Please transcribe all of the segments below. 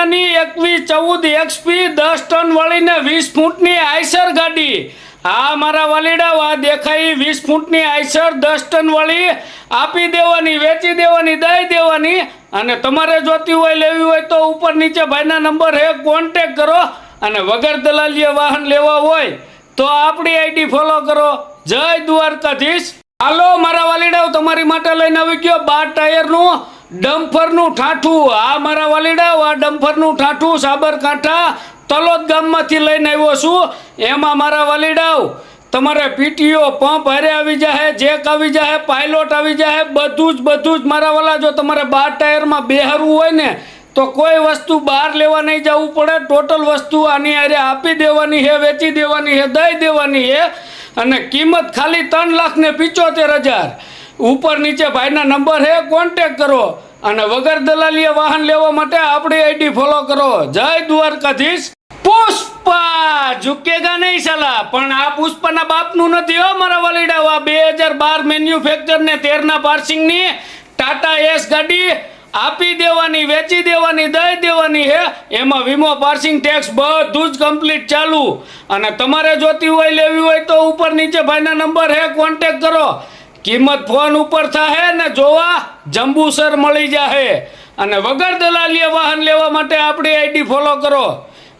મહિનાની એકવીસ, ચૌદ એક્સપી દસ ટન વળીને વીસ ફૂટની આઈસર ગાડી. આ મારા વાલીડા આ દેખાઈ વીસ ફૂટની આઈસર, દસ ટન વળી આપી દેવાની, વેચી દેવાની, દઈ દેવાની. અને તમારે જોતી હોય, લેવી હોય તો ઉપર નીચે ભાઈના નંબર હે કોન્ટેક કરો. અને વગર દલાલીએ વાહન લેવા હોય, તો આપણી આઈડી ફોલો કરો. જય દ્વારકાધીશ. હાલો, મારા વાલીડાઓ, તમારી માટે લઈને આવી ગયો બાર ટાયરનું. ડમ્ફરનું ઠાઠું, આ મારા વાલીડા, આ ડમ્ફરનું ઠાઠું સાબરકાંઠા તલોદ ગામમાંથી લઈને આવ્યો છું. એમાં મારા વાલીડાઓ, તમારે પીટીઓ, પંપ હારે આવી જાય જેક આવી જાય પાયલોટ આવી જાય બધું જ બધું જ મારા વાલા, જો તમારે બાર ટાયરમાં બેહરવું હોય ને, તો કોઈ વસ્તુ બહાર લેવા નહીં જવું પડે. ટોટલ વસ્તુ આની હારે આપી દેવાની છે વેચી દેવાની છે દઈ દેવાની છે અને કિંમત ખાલી ત્રણ લાખ ને પિચોતેર હજાર. ઉપર નીચે ભાઈના નંબર હે કોન્ટેક કરો. અને વગર દલાલીએ વાહન લેવા માટે આપણી આઈડી ફોલો કરો. જય દ્વારકાધીશ. પુષ્પા ઝુકેગા નહીં સલા, પણ આ પુષ્પાના બાપનું નથી હો મારા વલીડા. આ બે હજાર બાર મેન્યુફેક્ચર ને તેરના પાર્સિંગની ટાટા એસ ગાડી આપી દેવાની, વેચી દેવાની, દઈ દેવાની હે. એમાં વીમો પાર્સિંગ ટેક્સ બધું જ કમ્પ્લીટ ચાલુ. અને તમારે જોતી હોય, લેવી હોય તો ઉપર નીચે ભાઈના નંબર હે કોન્ટેક કરો. કિંમત ફોન ઉપર થાહે ને જોવા જંબુસર મળી જાહે. અને વગર દલાલીએ વાહન લેવા માટે આપણી આઈડી ફોલો કરો.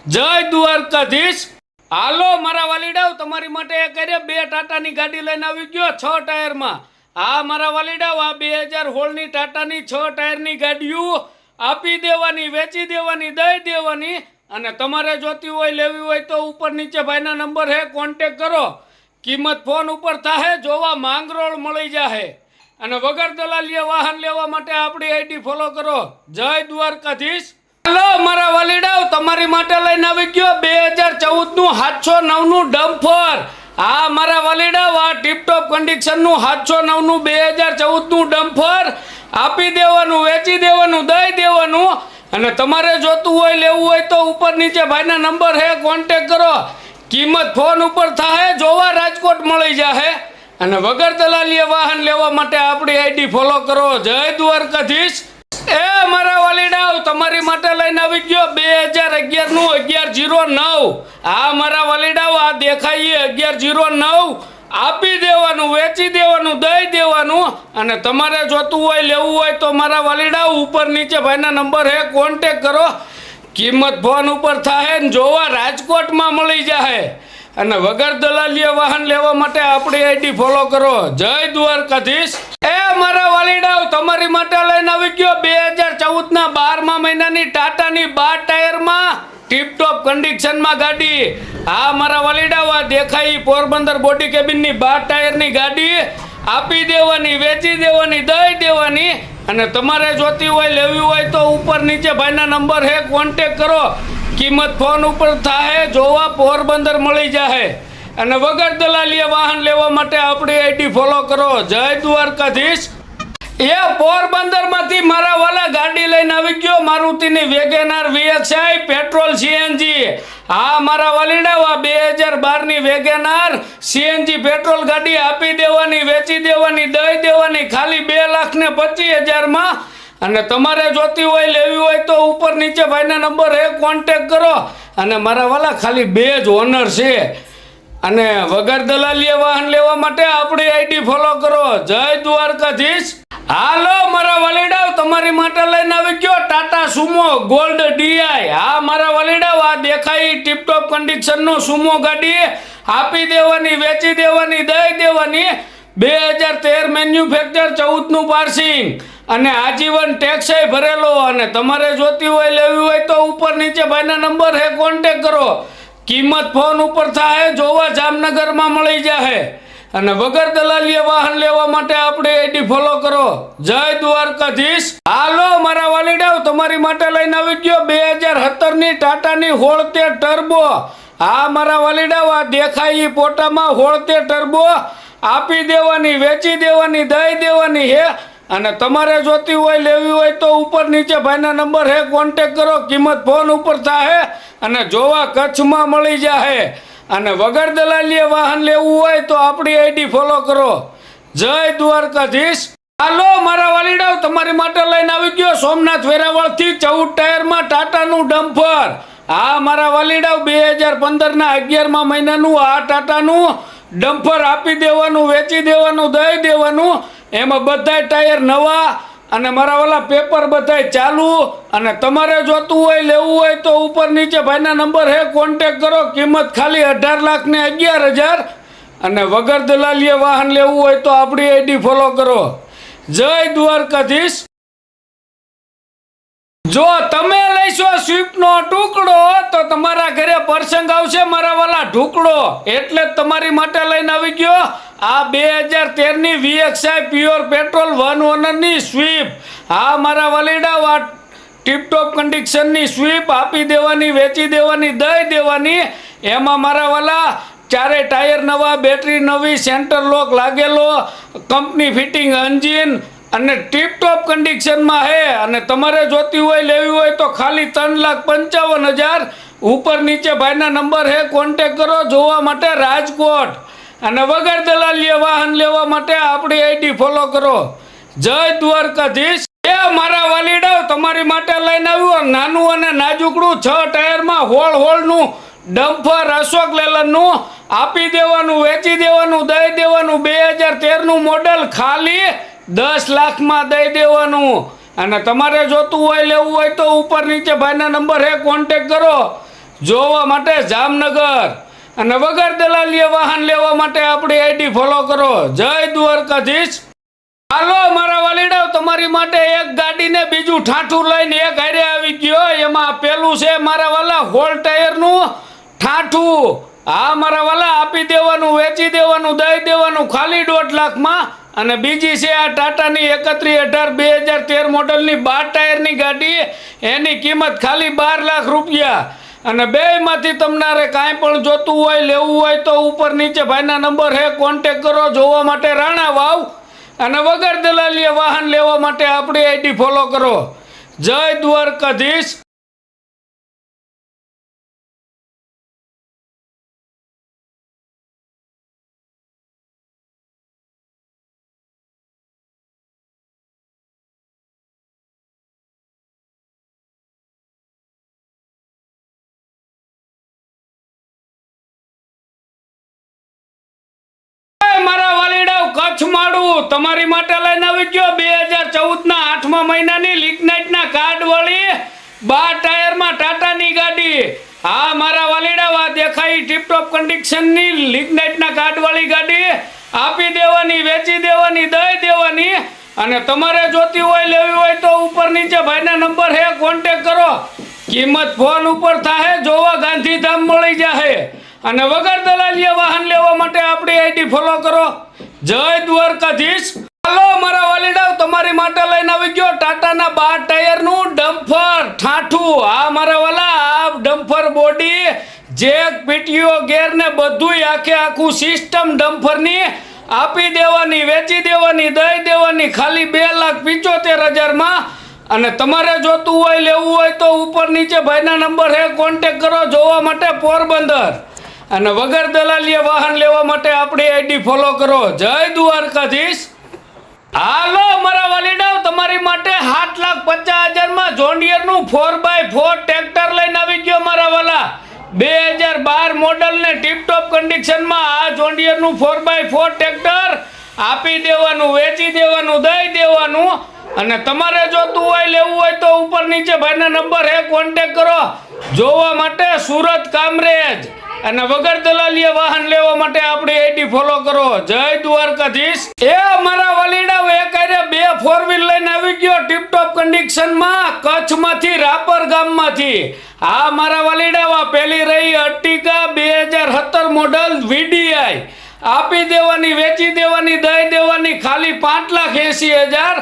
જય દ્વારકાધીશ. હાલો, મારા વાલીડાવ તમારી માટે એ કરે બે ટાટાની ગાડી લઈને આવી ગયો છ ટાયરમાં. આ મારા વાલીડાવ આ બે હજાર હોળની ટાટાની છ ટાયરની ગાડીઓ આપી દેવાની, વેચી દેવાની, દઈ દેવાની. અને તમારે જોતી હોય, લેવી હોય તો ઉપર નીચે ભાઈના નંબર હે કોન્ટેક કરો. કિંમત ફોન ઉપર થાહે, જોવા માંગરોળ મળી જાહે. અને વગર દલાલીએ વાહન લેવા માટે આપણી આઈડી ફોલો કરો. જય દ્વારકાધીશ. હાલો, મારા વાલીડાઓ, તમારી માટે લઈને આવી ગયો બે હજાર ચૌદનું સાતસો નવનું ડમ્ફર. આ મારા વાલીડાઓ, આ ટીપટોપ કન્ડિશનનું સાતસો નવનું બે હજાર ચૌદનું ડમ્ફર. આપી દેવાનું, વેચી દેવાનું, દઈ દેવાનું. અને તમારે જોતું હોય, લેવું હોય તો ઉપર નીચે ભાઈના નંબર હે કોન્ટેક કરો. કિંમત ફોન ઉપર થાય જોવા રાજકોટ મળી જાહે. અને વગર દલાલીએ વાહન લેવા માટે આપણી આઈડી ફોલો કરો. જય દ્વારકાધીશ. એ મારા વાલીડાઓ તમારી માટે લઈને આવી ગયો બે હજાર અગિયારનું અગિયાર જીરો નવ. આ મારા વાલીડાઓ આ દેખાઈએ અગિયાર જીરો નવ. આપી દેવાનું, વેચી દેવાનું, દઈ દેવાનું. અને તમારે જોતું હોય, લેવું હોય તો મારા વાલીડાઓ ઉપર નીચે ભાઈના નંબર હે કોન્ટેક કરો. કિંમત ફોન ઉપર થાય ને જોવા રાજકોટમાં મળી જાય. અને વગર દલાલીએ વાહન લેવા માટે આપણી આઈડી ફોલો કરો. જય દ્વારકાધીશ. એ મારા વાલીડાઓ તમારી માટે લઈને આવી ગયો બે હજાર ચૌદ ના બારમા મહિનાની ટાટાની બાર ટાયરમાં ટીપટોપ કન્ડિશનમાં ગાડી. આ મારા વાલીડાઓ દેખાઈ પોરબંદર બોડી કેબિનની બાર ટાયરની ગાડી. આપી દેવાની, વેચી દેવાની, દઈ દેવાની અને તમારે જોતી હોય, લેવી હોય તો ઉપર નીચે ભાઈના નંબર હે કોન્ટેક કરો. કિંમત ફોન ઉપર થાય, જોવા પોરબંદર મળી જાય અને વગર દલાલીએ વાહન લેવા માટે આપણી આઈડી ફોલો કરો. જય દ્વારકાધીશ. એ પોરબંદરમાંથી મારા વાલા ગાડી લઈને આવી ગયો, મારુતિની વેગેનાર વીએક્સઆઈ પેટ્રોલ સીએનજી હા, મારા વાલીડા બે હજાર બારની વેગેનાર સીએનજી પેટ્રોલ ગાડી આપી દેવાની, વેચી દેવાની, દઈ દેવાની, ખાલી બે લાખ ને પચીસ હજારમાં અને તમારે જોતી હોય, લેવી હોય તો ઉપર નીચે ભાઈના નંબર એક કોન્ટેક કરો. અને મારા વાલા, ખાલી બે જ ઓનર છે. અને વગર દલાલીએ વાહન લેવા માટે આપણી આઈડી ફોલો કરો. જય દ્વારકાધીશ. હાલો, મારા વલીડાવ, તમારી માટે લઈને આવી ગયો ટાટા સુમો ગોલ્ડ ડીઆઈ. હા, મારા વલીડાવ, આ દેખાય ટીપટોપ કન્ડિશનનો સુમો ગાડી. આપી દેવાની, વેચી દેવાની, દઈ દેવાની. બે હજાર તેર મેન્યુફેક્ચર ચૌદનું પાર્સિંગ અને આજીવન ટેક્સ ભરેલો અને તમારે જોતી હોય, લેવી હોય તો ઉપર નીચે ભાઈના નંબર હે કોન્ટેક કરો. કિંમત ફોન ઉપર થાય, જોવા જામનગરમાં મળી જાહે. અને વગર દલાલીએ વાહન લેવા માટે આપણે આઈડી ફોલો કરો. જય દ્વારકાધીશ. હાલો, મારા વાલીડાઓ, તમારી માટે લઈને આવી ગયો બે હજાર સત્તરની ટાટાની હોળતેર ટર્બો. હા મારા વાલીડાવા આ દેખાય એ પોટામાં હોળતે ટર્બો આપી દેવાની, વેચી દેવાની, દઈ દેવાની હે. અને તમારે જોતી હોય, લેવી હોય તો ઉપર નીચે ભાઈના નંબર હે કોન્ટેક કરો, કિંમત ફોન ઉપર થાય અને જોવા કચ્છમાં મળી જાહે. અને વગર દલાલીએ વાહન લેવું હોય તો આપણી આઈડી ફોલો કરો. જય દ્વારકાધીશ. હાલો, મારા વાલીડાઓ તમારી માટે લઈને આવી ગયો સોમનાથ વેરાવળથી ચૌદ ટાયરમાં ટાટાનું ડમ્ફર આ મારા વાલીડાવ બે હજાર પંદરના અગિયારમાં મહિનાનું આ ટાટાનું ડમ્ફર આપી દેવાનું, વેચી દેવાનું, દઈ દેવાનું. એમાં બધાય ટાયર નવા અને મારા વાલા પેપર બધાય ચાલુ અને તમારે જોતું હોય, લેવું હોય તો ઉપર નીચે ભાઈના નંબર હે કોન્ટેક કરો. કિંમત ખાલી અઢાર લાખ ને અગિયાર હજાર. અને વગર દલાલીએ વાહન લેવું હોય તો આપણી આઈડી ફોલો કરો. જય દ્વારકાધીશ. જો તમે સ્વીપનો ટુકડો તો તમારા ઘરે પ્રસંગ આવશે મારા વાલા ઢુકડો એટલે તમારી માટે લઈને આવી ગયો. આ બે હજાર તેરની વીએક્સઆઈ પ્યોર પેટ્રોલ વન ઓનરની સ્વીપ. હા, મારા વાલીડા, આ ટીપટોપ કન્ડિશનની સ્વીપ આપી દેવાની, વેચી દેવાની, દઈ દેવાની. એમાં મારા વાલા ચારે ટાયર નવા, બેટરી નવી, સેન્ટર લોક લાગેલો, કંપની ફિટિંગ એન્જિન અને ટીપટોપ કન્ડિશનમાં હે, અને તમારે જોતી હોય, લેવી હોય તો ખાલી ત્રણ લાખ પંચાવન હજાર ઉપર નીચે ભાઈના નંબર હે કોન્ટેક કરો, જોવા માટે રાજકોટ. અને વગર દલાલીએ વાહન લેવા માટે આપણી આઈડી ફોલો કરો. જય દ્વારકાધીશ. એ મારા વાલીડા તમારી માટે લઈને આવ્યું નાનું અને નાજુકડું છ ટાયરમાં હોળ હોળનું ડમ્ફર અશોક લેલનનું, આપી દેવાનું, વેચી દેવાનું, દઈ દેવાનું, બે હજાર તેરનું મોડલ ખાલી દસ લાખમાં દઈ દેવાનું. અને તમારે જોતું હોય, લેવું હોય તો ઉપર નીચે ભાઈના નંબર હે કોન્ટેક કરો. જોવા માટે જામનગર. અને વગર દલાલીએ વાહન લેવા માટે આપણી આઈડી ફોલો કરો. જય દ્વારકાધીશ. હાલો, મારા વાલીડાવ, તમારી માટે એક ગાડીને બીજું ઠાઠું લઈને એક હારે આવી ગયો. એમાં પેલું છે મારા વાલા હોલ ટાયરનું ઠાઠું. હા, મારા વાલા, આપી દેવાનું, વેચી દેવાનું, દઈ દેવાનું, ખાલી દોઢ લાખમાં અને બીજી છે આ ટાટાની એકત્રીસ અઢાર બે હજાર તેર મોડલની બાર ટાયરની ગાડી. એની કિંમત ખાલી બાર લાખ રૂપિયા. અને બેયમાંથી તમારે કાંઈ પણ જોતું હોય, લેવું હોય તો ઉપર નીચે ભાઈના નંબર હે કોન્ટેક કરો, જોવા માટે રાણા વાવ. અને વગર દલાલીએ વાહન લેવા માટે આપણી આઈડી ફોલો કરો. જય દ્વારકાધીશ. તમારી માટે લઈને આવી ગયો. બે હજાર ચૌદ ના આઠમા મહિનાની લિગ્નાઇટના કાર્ડ વળી બાર ટાયરમાં ટાટાની ગાડી. હા, મારા વાલીડાવ આ દેખાઈ ટીપટોપ કન્ડિશનની લિગ્નાઇટના કાર્ડ ગાડી. આપી દેવાની, વેચી દેવાની, દઈ દેવાની. અને તમારે જોતી હોય, લેવી હોય તો ઉપર નીચે ભાઈના નંબર હે કોન્ટેક કરો. કિંમત ફોન ઉપર થાય જોવા ગાંધીધામ મળી જાહે. અને વગર દલાલીએ વાહન લેવા માટે આપણી આઈડી ફોલો કરો. જય દ્વારકાધીશ. હાલો, મારા વાલીડાવ, તમારી માટે લઈને આવી ગયો ટાટાના બાર ટાયરનું ડમ્ફર ઠાઠું. આ મારા વાલા, આ dumper body jack PTO gear ને બધુંય આખે આખું સિસ્ટમ ડમ્ફરની આપી દેવાની, વેચી દેવાની, દઈ દેવાની, ખાલી બે લાખ પિચોતેર હજારમાં. અને તમારે જોતું હોય, લેવું હોય તો ઉપર નીચે ભાઈના નંબર હે કોન્ટેક કરો, જોવા માટે પોરબંદર. અને વગર દલાલીએ વાહન લેવા માટે આપણી આઈડી ફોલો કરો. જય દ્વારકાધીશ. હાલો, મારા વાલીડાવ, તમારી માટે સાત લાખ પચાસ હજારમાં જોન્ડિયરનું ફોર બાય ફોર ટ્રેક્ટર લઈને આવી ગયો મારા વાલા. બે હજાર બાર મોડલ ને ટીપટોપ કન્ડિશનમાં આ જોન્ડિયરનું ફોર બાય ફોર ટ્રેક્ટર આપી દેવાનું, વેચી દેવાનું, દઈ દેવાનું. અને તમારે જોતું હોય, લેવું હોય તો ઉપર નીચે ભાઈના નંબર હે કોન્ટેક કરો. જોવા માટે સુરત કામરેજ. અને વગર દલાલીએ વાહન લેવા માટે આપણી આઈડી ફોલો કરો. જય દ્વારકાધીશ. એ મારા વલીડા એક હારે બે ફોર વ્હીલ લઈને આવી ગયો ટીપટોપ કન્ડિશનમાં કચ્છમાંથી રાપર ગામમાંથી. આ મારા વલીડાવા પેલી રહી અર્ટિકા બે હજાર સત્તર મોડલ વીડીઆઈ. આપી દેવાની, વેચી દેવાની, દઈ દેવાની ખાલી પાંચ લાખ એસી હજાર.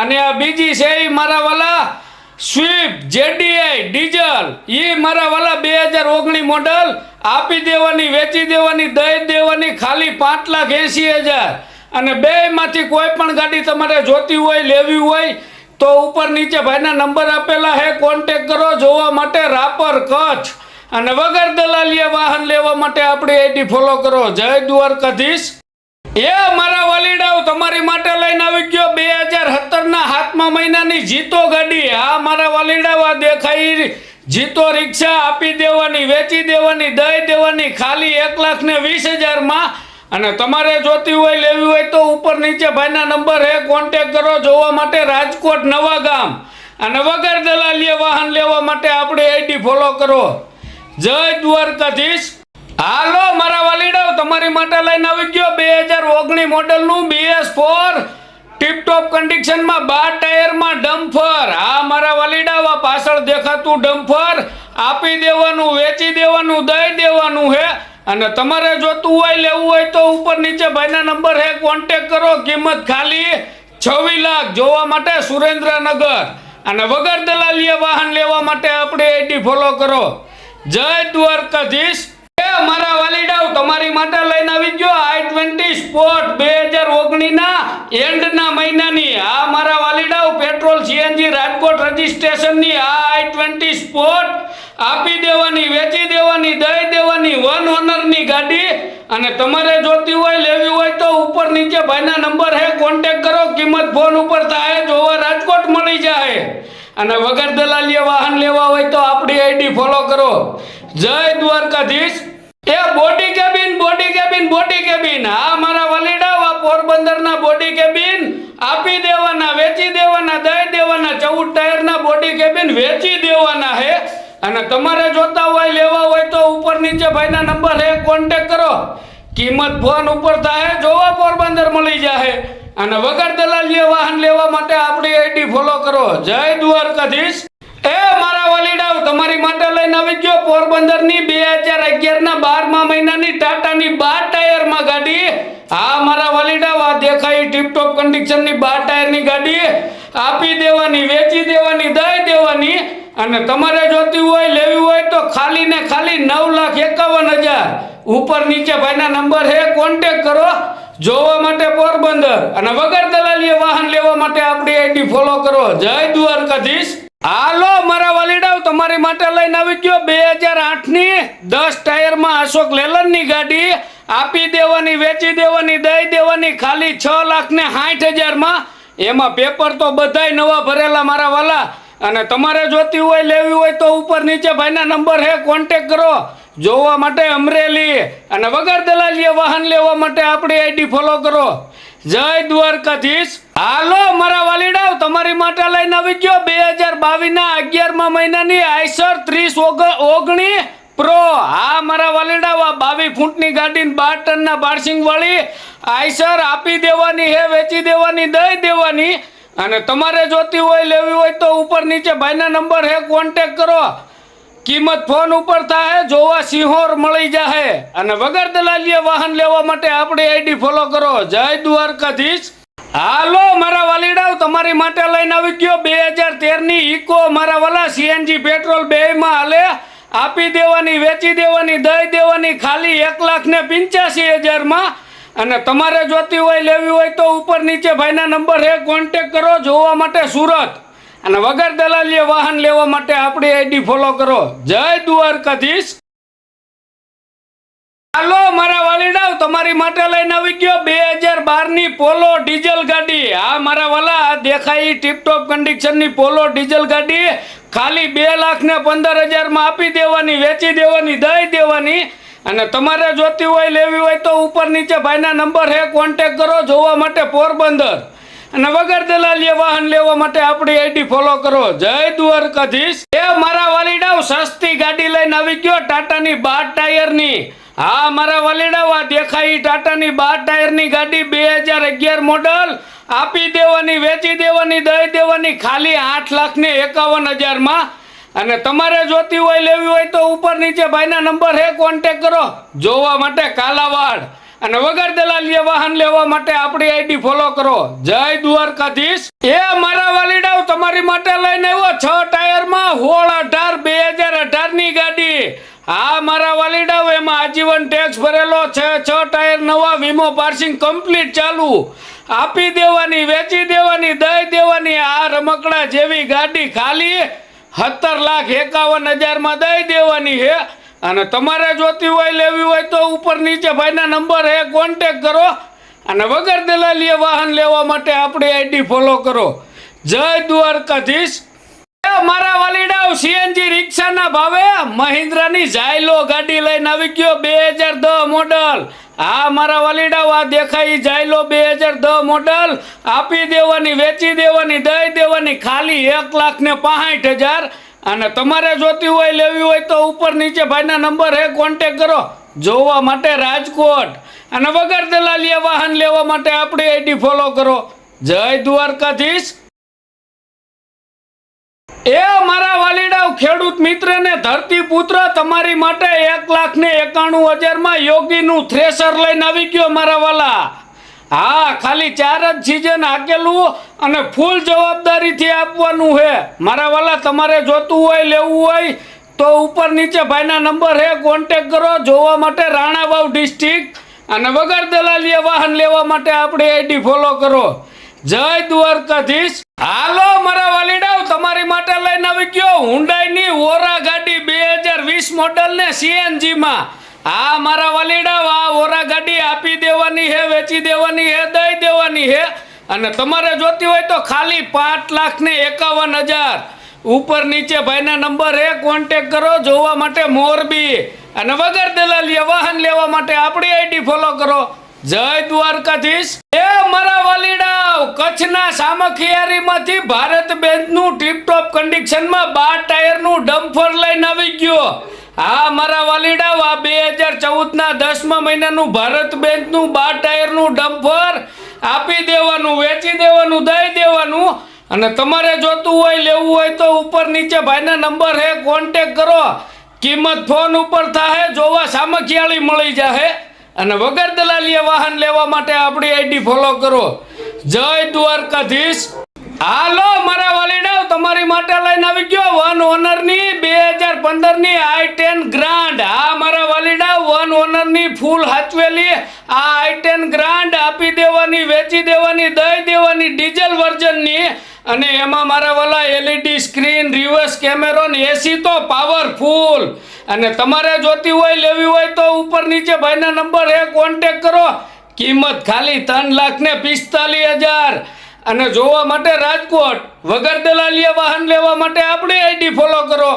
અને આ બીજી છે મારા વાલા સ્વિફ્ટ જેડીઆઈ, ડીઝલ એ મારા વાલા બે હજાર ઓગણી મોડલ, આપી દેવાની, વેચી દેવાની, દઈ દેવાની, ખાલી પાંચ લાખ એંસી હજાર. અને બેમાંથી કોઈ પણ ગાડી તમારે જોતી હોય, લેવી હોય, તો ઉપર નીચે ભાઈના નંબર આપેલા હે કોન્ટેક કરો, જોવા માટે રાપર કચ્છ. અને વગર દલાલીએ વાહન લેવા માટે આપણી આઈડી ફોલો કરો. જય દ્વારકાધીશ. એ મારા વાલીડાઓ તમારી માટે લઈને આવી ગયો બે હજાર સત્તરના હાથમાં મહિનાની જીતો ગાડી. આ મારા વાલીડાઓ દેખાઈ જીતો રિક્ષા આપી દેવાની, વેચી દેવાની, દઈ દેવાની, ખાલી એક લાખ ને વીસ હજારમાં. અને તમારે જોતી હોય, લેવી હોય તો ઉપર નીચે ભાઈના નંબર હે કોન્ટેક કરો જોવા માટે રાજકોટ નવા ગામ. અને વગર દલાલીએ વાહન લેવા માટે આપણે આઈડી ફોલો કરો. જય દ્વારકાધીશ. હાલો, મારા વાલીડાઓ તમારી માટે લઈને આવી ગયો બે હજાર ઓગણી મોડલનું બીએસ ફોર ટીપટોપ કન્ડિશનમાં બાર ટાયરમાં ડમ્ફર. આ મારા વાલીડાવા પાછળ દેખાતું ડમ્ફર. આપી દેવાનું, વેચી દેવાનું, દઈ દેવાનું હે. અને તમારે જોતું હોય, લેવું હોય તો ઉપર નીચે ભાઈના નંબર હે કોન્ટેક કરો. કિંમત ખાલી છવ્વીસ લાખ. જોવા માટે સુરેન્દ્રનગર. અને વગર દલાલીએ વાહન લેવા માટે આપણે આઈડી ફોલો કરો. જય દ્વારકાધીશ. મારા વાલીડાઓ તમારી માટે લઈને આવી ગયો આઈ ટ્વેન્ટી સ્પોર્ટ બે હજાર ઓગણીના એન્ડના મહિનાની. આ મારા વાલીડાઓ પેટ્રોલ સીએનજી રાજકોટ રજીસ્ટ્રેશનની આ આઈ ટ્વેન્ટી સ્પોર્ટ આપી દેવાની, વેચી દેવાની, દઈ દેવાની વન ઓનરની ગાડી. અને તમારે જોતી હોય, લેવી હોય તો ઉપર નીચે ભાઈના નંબર હે કોન્ટેક કરો, કિંમત ફોન ઉપર થાય જોવા રાજકોટ મળી જાય. અને વગર દલાલીએ વાહન લેવા હોય તો આપણી આઈડી ફોલો કરો. જય દ્વારકાધીશ. એ body cabin body cabin body cabin આ મારા વલીડા આ પોરબંદરના બોડી કેબિન આપી દેવાના, વેચી દેવાના, દઈ દેવાના, ચૌદ ટાયરના બોડી કેબિન વેચી દેવાના હે. અને તમારે જોતા હોય, લેવા હોય તો ઉપર નીચે ભાઈના નંબર હે કોન્ટેક કરો. કિંમત ફોન ઉપર થાય, જોવા પોરબંદર મળી જાય અને વગર દલાલીએ વાહન લેવા માટે આપણી આઈડી ફોલો કરો. જય દ્વારકાધીશ. એ મારા વલીડાવ, તમારી માટે લઈને આવી ગયો પોરબંદરની બે હજાર અગિયારના બારમા મહિનાની ટાટાની બાર ટાયરમાં ગાડી. હા, મારા વલીડાવ, આ દેખાય ટીપટોપ કન્ડિશનની બાર ટાયરની ગાડી. આપી દેવાની, વેચી દેવાની, દઈ દેવાની. અને તમારે જોતી હોય, લેવી હોય તો ખાલી ને ખાલી નવ લાખ એકાવન હજાર. ઉપર નીચે ભાઈના નંબર હે કોન્ટેક કરો. જોવા માટે પોરબંદર. અને વગર દલાલીએ વાહન લેવા માટે આપણી આઈડી ફોલો કરો. જય દ્વારકાધીશ. હાલો. તમારી માટે લઈને આવી ગયો બે હજાર આઠની દસ ટાયરમાં અશોક લેલનની ગાડી આપી દેવાની, વેચી દેવાની, દઈ દેવાની, ખાલી છ લાખ ને સાઠ હજારમાં એમાં પેપર તો બધાય નવા ભરેલા મારા વાલા. અને તમારે જોતી હોય, લેવી હોય તો ઉપર નીચે ભાઈના નંબર હે કોન્ટેક કરો. જોવા માટે અમરેલી. અને વગર દલાલીએ વાહન લેવા માટે આપણી આઈડી ફોલો કરો. જય દ્વારકાધીશ. હાલો, મારા વાલીડાઓ તમારી માટે લઈને આવી ગયો બે હજાર બાવીસના અગિયારમા મહિનાની આઈસર ત્રીસ ઓગણી પ્રો હા, મારા વાલીડાઓ આ બાવીસ ફૂટની ગાડી બાર ટનના બારસિંગ વાળી આઈસર આપી દેવાની હે, વેચી દેવાની, દઈ દેવાની. અને તમારે જોતી હોય, લેવી હોય તો ઉપર નીચે ભાઈના નંબર હે કોન્ટેક કરો. કિંમત ફોન ઉપર થાય, જોવા સિંહોર મળી જાહે. અને વગર દલાલીએ વાહન લેવા માટે આપણી આઈડી ફોલો કરો. જય દ્વારકાધીશ. હાલો, મારા વાલીડાઓ, તમારી માટે લઈને આવી ગયો બે હજાર તેરની ઇકો. મારા વાલા સીએનજી પેટ્રોલ બેમાં હાલે. આપી દેવાની, વેચી દેવાની, દઈ દેવાની, ખાલી એક લાખ ને પંચ્યાસી હજારમાં. અને તમારે જોતી હોય, લેવી હોય તો ઉપર નીચે ભાઈના નંબર હે, કોન્ટેક કરો, જોવા માટે સુરત. અને વગર દલાલીએ વાહન લેવા માટે આપણી આઈડી ફોલો કરો. જય દ્વારકાધીશ. હાલો, મારા વાલીડાઓ તમારી માટે લઈને આવી ગયો બે હજાર બારની પોલો ડીઝલ ગાડી. આ મારા વાલા દેખાય ટીપટોપ કન્ડિશનની પોલો ડીઝલ ગાડી. ખાલી બે લાખ ને પંદર હજારમાં આપી દેવાની, વેચી દેવાની, દઈ દેવાની. અને તમારે જોતી હોય, લેવી હોય તો ઉપર નીચે ભાઈના નંબર હે કોન્ટેક કરો, જોવા માટે પોરબંદર. અને વગર દલાલીએ વાહન લેવા માટે આપણી આઈડી ફોલો કરો. જય દ્વારકાધીશ. એ મારા વાલીડાઓ સસ્તી ગાડી લઈને આવી ગયો ટાટાની બાર ટાયરની. હા, મારા વાલીડાવ, આ દેખાઈ ટાટાની બાર ટાયરની ગાડી બે હજાર અગિયાર મોડલ. આપી દેવાની, વેચી દેવાની, દઈ દેવાની, ખાલી આઠ લાખ ને એકાવન હજારમાં. અને તમારે જોતી હોય, લેવી હોય તો ઉપર નીચે ભાઈના નંબર હે કોન્ટેક કરો. જોવા માટે કાલાવાડ. અને વગર દલાલીએ વાહન લેવા માટે આપણી આઈડી ફોલો કરો. જય દ્વારકાધીશ. એ મારા વાલીડાવ તમારી માટે લઈને આવ્યો છ ટાયરમાં હોળ અઢાર, બે હજાર અઢારની ગાડી. હા મારા વાલીડાવ એમાં આજીવન ટેક્સ ભરેલો છે, છ ટાયર નવા, વીમો, પાર્સિંગ કમ્પ્લીટ ચાલુ. આપી દેવાની, વેચી દેવાની, દઈ દેવાની, આ રમકડા જેવી ગાડી ખાલી. સત્તર લાખ એકાવન હજારમાં દઈ દેવાની છે અને તમારે જોતી હોય, લેવી હોય તો ઉપર નીચે ભાઈના નંબર હે કોન્ટેક કરો. અને વગર દલાલીએ વાહન લેવા માટે આપણી આઈડી ફોલો કરો. જય દ્વારકાધીશ. મારા વાલીડાવ સીએનજી રિક્ષાના ભાવે મહિન્દ્રાની ઝાયલો ગાડી લઈને આવી ગયો બે હજાર દસ મોડલ. હા, મારા વાલીડાવ આ દેખાય જાયલો બે હજાર દસ મોડલ. આપી દેવાની, વેચી દેવાની, દઈ દેવાની, ખાલી એક લાખ ને હજાર. અને તમારે જોતી હોય, લેવી હોય તો ઉપર નીચે ભાઈના નંબર હે કોન્ટેક કરો. જોવા માટે રાજકોટ. અને વગર દલાલીએ વાહન લેવા માટે આપણી આઈડી ફોલો કરો. જય દ્વારકાધીશ. એ મારા વાલીડાવ ખેડૂત મિત્ર ને ધરતી પુત્ર તમારી માટે એક લાખ ને એકાણું હજારમાં યોગીનું થ્રેસર લઈને આવી ગયો મારા વાલા. હા, ખાલી ચાર જ સિઝન હાકેલું અને ફૂલ જવાબદારીથી આપવાનું છે. મારા વાલા, તમારે જોતું હોય, લેવું હોય, તો ઉપર નીચે ભાઈના નંબર હે કોન્ટેક કરો, જોવા માટે રાણાવાવ ડિસ્ટ્રિક્ટ અને વગર દલાલીએ વાહન લેવા માટે આપણી આઈડી ફોલો કરો. જય દ્વારકાધીશ. હાલો, મારા વાલીડાઓ તમારી માટે લઈને આવી ગયો. હુંડાઈની ઓરા ગાડી બે હજાર વીસ મોડલ ને સીએનજી માં. આ મારા વાલીડાઓ આ ઓરા ગાડી આપી દેવાની હે, વેચી દેવાની હે, દઈ દેવાની હે. અને તમારે જોતી હોય તો ખાલી પાંચ લાખ ને એકાવન હજાર. ઉપર નીચે ભાઈના નંબર એ કોન્ટેક કરો, જોવા માટે મોરબી અને વગર દલાલીએ વાહન લેવા માટે આપણી આઈડી ફોલો કરો. જય દ્વારકાધીશ. એ મારા વાલીડાવ કચ્છના સામખિયારીમાંથી ભારત બેંકનું ટીપટોપ કન્ડિશનમાં બાર ટાયરનું ડમ્ફર લઈને આવી ગયો. હા મારા વાલીડા, આ બે હજાર ચૌદના દસમા મહિનાનું ભારત બેંકનું બાર ટાયરનું ડમ્પર આપી દેવાનું, વેચી દેવાનું, દઈ દેવાનું. અને તમારે જોતું હોય, લેવું હોય તો ઉપર નીચે ભાઈના નંબર હે કોન્ટેક કરો. કિંમત ફોન ઉપર થાય જોવા સામખિયાળી મળી જાહે. અને વગર દલાલીએ વાહન લેવા માટે આપણી આઈડી ફોલો કરો. જય દ્વારકાધીશ. હાલો, મારા વાલીડાઓ તમારી માટે લઈને આવી ગયો વન ઓનરની બે હજાર પંદરની આઈ ટેન ગ્રાન્ડ. આ મારા વાલીડા વન ઓનરની ફૂલ હાચવેલી. આ આઈ ટેન ગ્રાન્ડ આપી દેવાની, વેચી દેવાની, દઈ દેવાની ડીઝલ વર્ઝનની. અને એમાં મારા વાલા એલઈડી સ્ક્રીન, રિવર્સ કેમેરો ને એસી તો પાવરફુલ. અને તમારે જોતી હોય, લેવી હોય તો ઉપર નીચે ભાઈના નંબર એ કોન્ટેક કરો. કિંમત ખાલી ત્રણ લાખ ને પિસ્તાલીસ હજાર. અને જોવા માટે રાજકોટ, વગર દલાલીએ વાહન લેવા માટે આપણી આઈડી ફોલો કરો.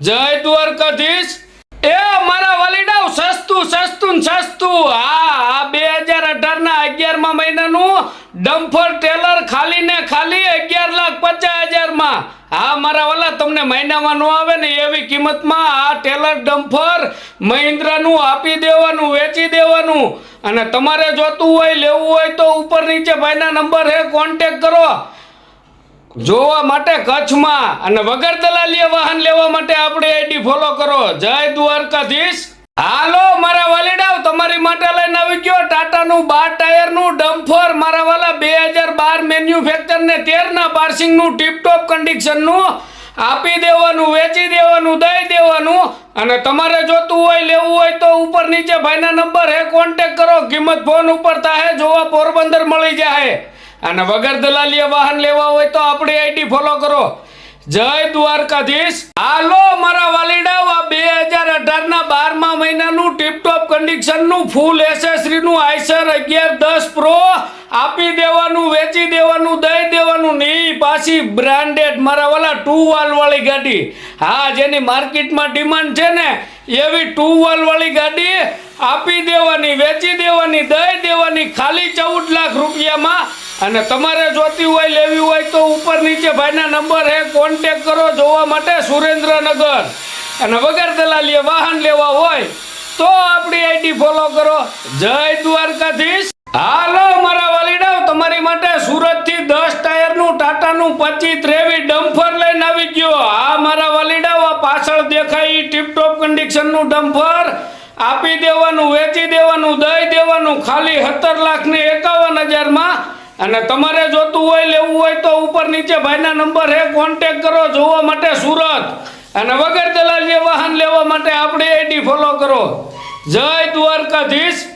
જય દ્વારકાધીશ. એ મારા વાલીડાઓ સસ્તું સસ્તું સસ્તું. હા, આ બે હજાર અઢારના અગિયારમાં મહિનાનું ડમ્ફર ટેલર ખાલી ને ખાલી અગિયાર લાખ પચાસ હજારમાં હા, મારા વાલા તમને મહિનામાં ન આવે ને એવી કિંમતમાં આ ટેલર ડમ્ફર મહિન્દ્રાનું આપી દેવાનું, વેચી દેવાનું. અને તમારે જોતું હોય, લેવું હોય તો ઉપર નીચે ભાઈના નંબર હે કોન્ટેક કરો. જોવા માટે કચ્છમાં. અને વગર દલાલીએ વાહન લેવા માટે આપણી આઈડી ફોલો કરો. જય દ્વારકાધીશ. હાલો, મારા વાલીડાવ, તમારી માટે લઈને આવી ગયો ટાટાનું બાર ટાયરનું ડમ્ફર મારા વાલા બે હજાર બાર મેન્યુફેક્ચર ને તેરના પાર્સિંગનું ટીપટોપ કન્ડિશનનું આપી દેવાનું, વેચી દેવાનું, દઈ દેવાનું. અને તમારે જોતું હોય, લેવું હોય તો ઉપર નીચે ભાઈના નંબર હે કોન્ટેક કરો. કિંમત ફોન ઉપર થાય જોવા પોરબંદર મળી જાય અને વગર દલાલીએ વાહન લેવા હોય તો આપણી આઈડી ફોલો કરો. જય દ્વારકાધીશ. હાલો, મારા વાલીડાઓ, આ બે હજાર અઢારના બારમા મહિનાનું ટીપટોપ કન્ડિશનનું ફૂલ એસેસરીનું આઈસર અગિયાર દસ પ્રો. આપી દેવાનું, વેચી દેવાનું, દઈ દેવાનું નહીં પાછી બ્રાન્ડેડ મારા વાલા ટુ વાલ વાળી ગાડી. હા, જેની માર્કેટમાં ડિમાન્ડ છે ને, એવી ટુ વાલ વાળી ગાડી આપી દેવાની, વેચી દેવાની, દઈ દેવાની, ખાલી ચૌદ લાખ રૂપિયામાં અને તમારે જોતી હોય, લેવી હોય તો ઉપર નીચે ભાઈના નંબર હે કોન્ટેક કરો જોવા માટે સુરેન્દ્રનગર. અને વગર દલાલીએ વાહન લેવા હોય, તો આપણી આઈડી ફોલો કરો. જય દ્વારકાધીશ. હાલો, મારા વાલીડાઓ તમારી માટે સુરતથી દસ ટાયરનું, ટાટાનું, પચીસ ત્રેવી ડમ્ફર લઈને આવી ગયો. આ મારા વાલીડાઓ પાછળ દેખાય ટીપટોપ ટીપટોપ કન્ડિશનનું ડમ્ફર. આપી દેવાનું, વેચી દેવાનું, દઈ દેવાનું, ખાલી સત્તર લાખ ને એકાવન હજારમાં અને તમારે જોતું હોય, લેવું હોય તો ઉપર નીચે ભાઈના નંબર હે કોન્ટેક કરો, જોવા માટે સુરત. અને વગર દલાલીએ વાહન લેવા માટે આપણે એડી ફોલો કરો. જય દ્વારકાધીશ.